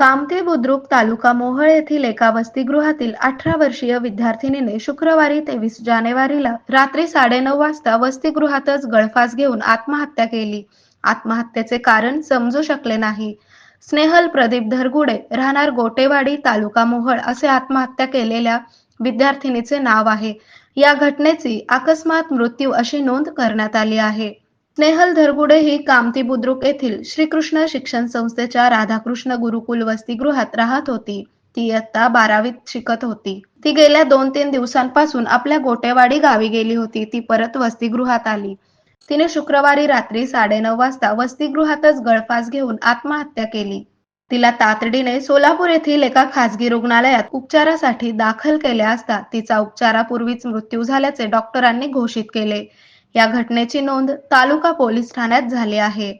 कामते बुद्रुक तालुका मोहळ येथील एका वसतिगृहातील अठरा वर्षीय विद्यार्थिनीने शुक्रवारी तेवीस जानेवारीला रात्री साडेनऊ वाजता वसतिगृहातच गळफास घेऊन आत्महत्या केली. आत्महत्येचे कारण समजू शकले नाही. स्नेहल प्रदीप धरगुडे राहणार गोटेवाडी तालुका मोहळ असे आत्महत्या केलेल्या विद्यार्थिनीचे नाव आहे. या घटनेची अकस्मात मृत्यू अशी नोंद करण्यात आली आहे. स्नेहल धरगुडे ही कामती बुद्रुक येथील श्रीकृष्ण शिक्षण संस्थेच्या राधाकृष्ण गुरुकुल वसतिगृहात राहत होती. ती इयत्ता बारावीत शिकत होती. ती गेल्या दोन तीन दिवसांपासून आपल्या गोटेवाडी गावी गेली होती. ती परत वसतिगृहात आली. तिने शुक्रवारी रात्री साडेनऊ वाजता वसतिगृहातच गळफास घेऊन आत्महत्या केली. तिला तातडीने सोलापूर येथील एका खासगी रुग्णालयात उपचारासाठी दाखल केले असता तिचा उपचारापूर्वीच मृत्यू झाल्याचे डॉक्टरांनी घोषित केले. या घटनेची नोंद तालुका पोलीस ठाण्यात झाली आहे.